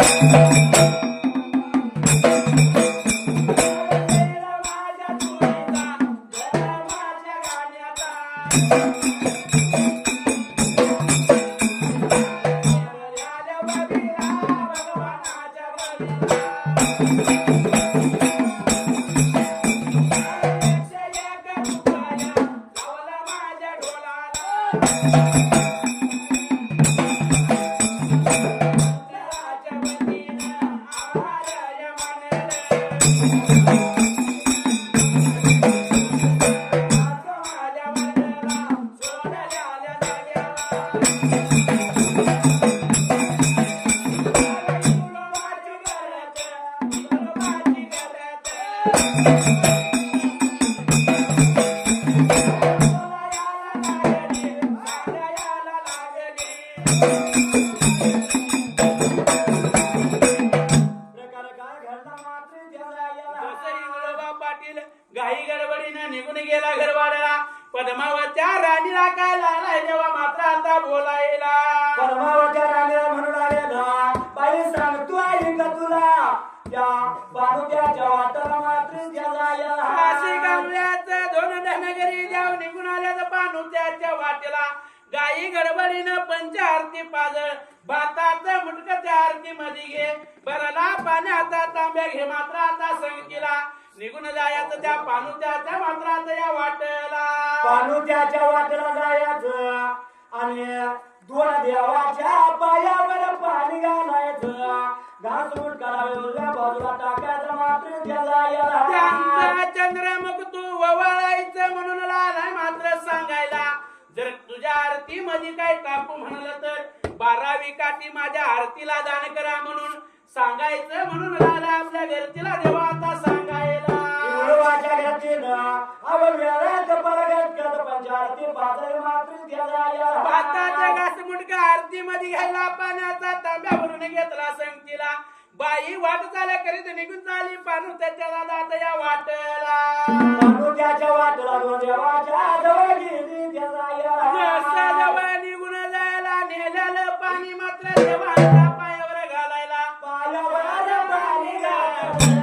Música पद्मावत्या राणीला काय लागलाय जेव्हा मात्र आता बोलायला? परमावच्या राणीला म्हणून आलेला बाई सांगतो आहे का तुला? त्या बानुक्याच्या वाटाला मात्र दोन धनगरी द्याव निघून आल्याचं पानू त्याच्या वाटेला. गाई गडबडीनं पंच आरती पाजळ भाताचं मुटक त्या आरती मध्ये घे. बरला पाण्याचा तांब्या घे मात्र आता संगतीला. निघून जायचं त्या पानू त्याच्या मात्र आता या वाटेला. पानुक्याच्या वाटेला जायचं आणि दोन देवाच्या पायावर पाणी घालायचं. घास उठ करायला बाजूला टाकायचं मात्र त्याला याला. चंद्रमुख तू ववाळायचं म्हणून लालाय मात्र सांगायला. जर तुझ्या आरती मध्ये काय कापू म्हणलं तर बारावी काठी माझ्या आरतीला दान करा म्हणून सांगायचं म्हणून लाला आपल्या घरतीला देवा आता सांगायला. गुरुवाच्या घास मुंडका आरती मध्ये घ्यायला पाण्याचा तांब्या भरून घेतला संगतीला. बाई वाट चाल्या करीत निघून चाली पानू त्याच्या दादा या वाटला. देवाच्या जवळ गेली जवळ निघून जायला नेलेलं पाणी मात्र देवाच्या पायावर घालायला. पायावर पाणी घातलं.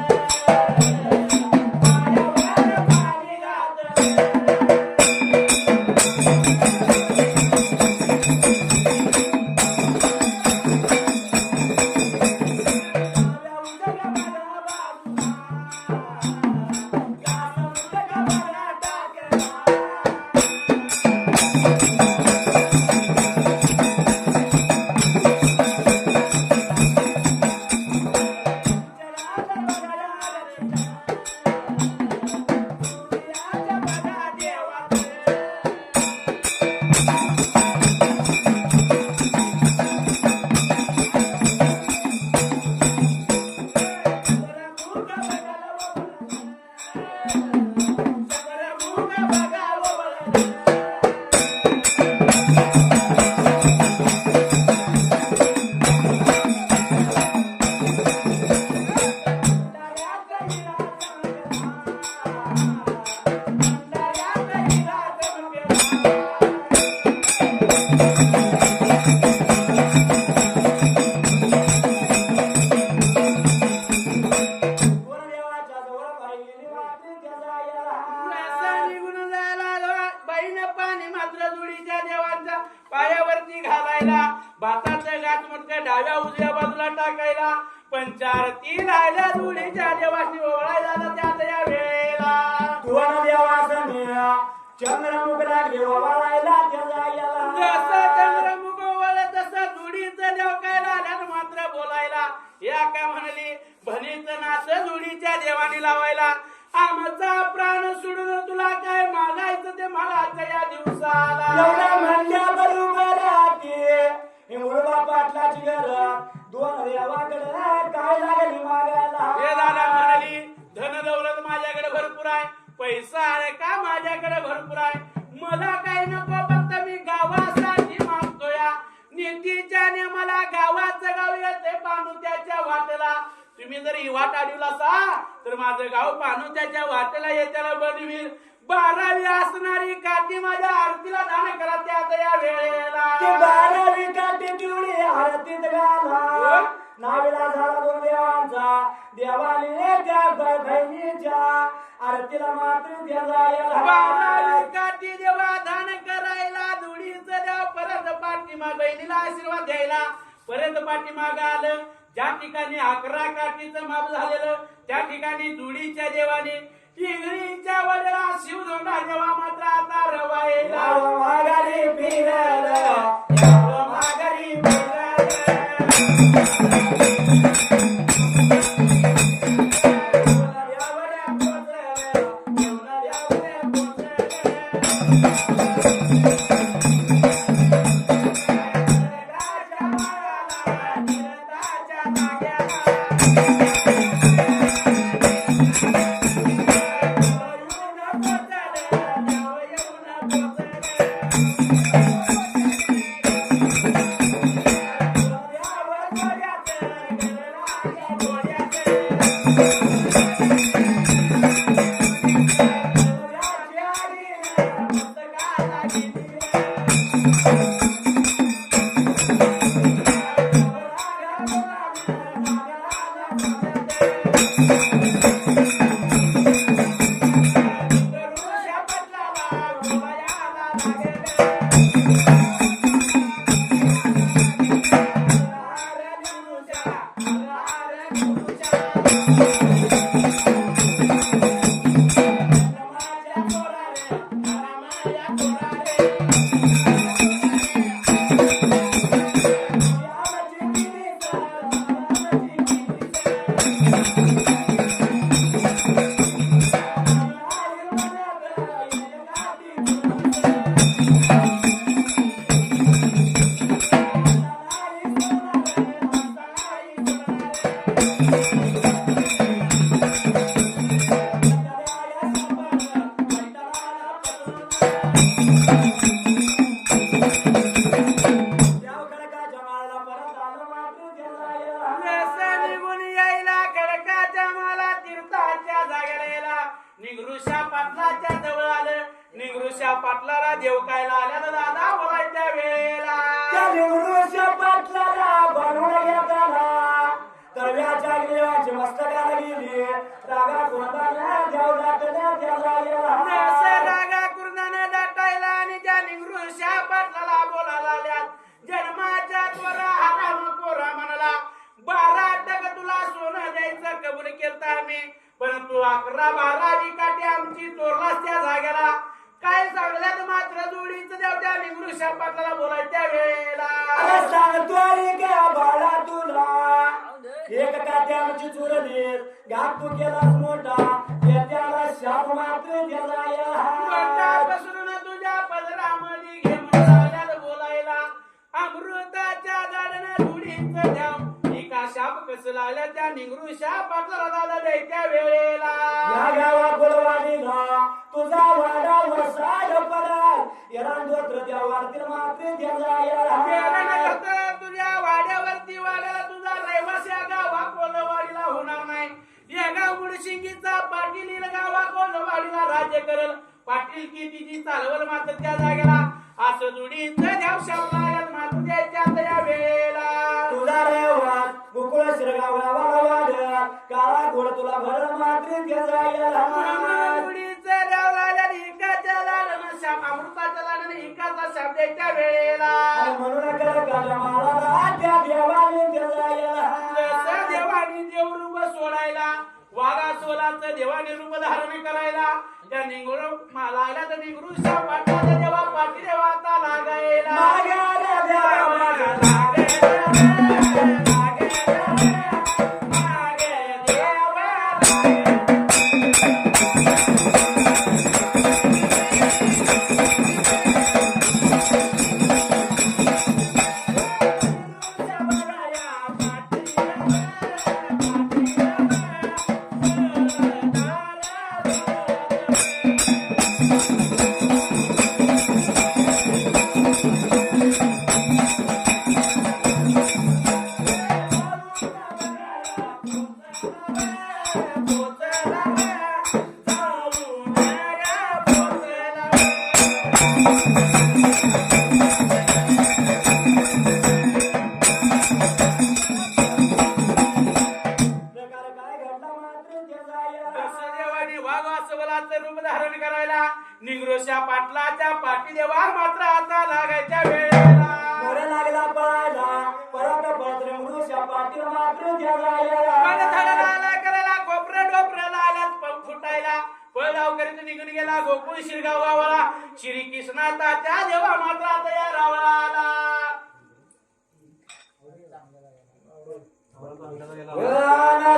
राहिल्या जुडीच्या देवाशी ओळायला त्यात या वेळेला तुवाना चंद्रमुख लागले जसं याला चंद्रमुख तसं देव काय मात्र बोलायला. या काय म्हणली भणीचं नाच जुडीच्या देवानी लावायला. आमचा प्राण सोडून तुला काय मागायचं ते मागायचं या दिवसाला. एवढा म्हणल्या बरोबर पाटलाची घर दोन देवाकडे काय लागली मागायला? हे दादा म्हणाली धन दौलत माझ्याकडे भरपूर आहे पैसा आहे का माझ्याकडे भरपूर आहे? मला काही नको फक्त मी गावासाठी मागतोया. नीतीच्या मला गावाचं गाव येते पानुत्याच्या वाटेला. तुम्ही जर ही वाट अडवला असा तर माझं गाव पानुत्याच्या वाटेला येत्याला बनवील बारावी असणारी काठी माझ्या आरतीला दान करा त्यात या ते वेळेला बारावी काठी पिवळी आरतीत घाला. नावीला झाला दोन देवांचा देवाने त्या बहिणीच्या आरतीला मात्र बारावी काठी देवा दान करायला धुळीचं देव परत पाठीमा बहिणीला आशीर्वाद द्यायला. परत पाठीमाग आलं ज्या ठिकाणी अकरा काठीचं माप झालेलं त्या ठिकाणी धुळीच्या देवाने इंगळीच्या वडला शिवधोंडा देवा मात्र आता रवायला माघारी फिरलं, यावं माघारी फिरलं. देवड्या पोचलं, अकरा बारावी काठी आमची चोरलास त्या जागेला. काय सांगल्यात मात्र जोडीचं देव त्या निगृषा पाटलाला बोलायच्या वेळेला एक कात्याची चुरलीस घात तू केलास मोठा. त्याला शाप मात्र बसून लागल्या त्या निगृषा पाटलाला दादा द्यायच्या वेळेला. या गावा कुलवाडीला तुझा वाडा वसाड पडाल. एरांदोत्र त्या वारतील मात्र त्याला वेळानंतर तुझ्या वाड्यावरती वाड्याला तुझा रहिवासी या गावा कोलवाडीला होणार नाही. या गाव मुळशिंगीचा पाटील गावा कोलवाडीला राज्य करल. पाटील की तिची चालवल मात्र त्या जागेला. असं द्याव शापला मात्र त्याच्या त्या वेळेला. काळा घोड तुला भर मात्र अमृताच्या वेळेला म्हणून त्या देवाने देवाने देवरूप सोडायला वाघा सोलाचं देवाने रूप धारण करायला त्या निंगरू लागला तर निंगरूच्या पाठाचा देवा पाठी पाठी देवा मात्र आता लागायच्या वेळेला. लागला पळायला परत भद्र मृषा पाटील मात्र मन करायला कोपरं डोपरं लायला पंख फुटायला. पळ करीत निघून गेला गोकुळ शिरगाव गावाला श्री कृष्णाचा त्या देवा मात्र आता या रावळा आला. राना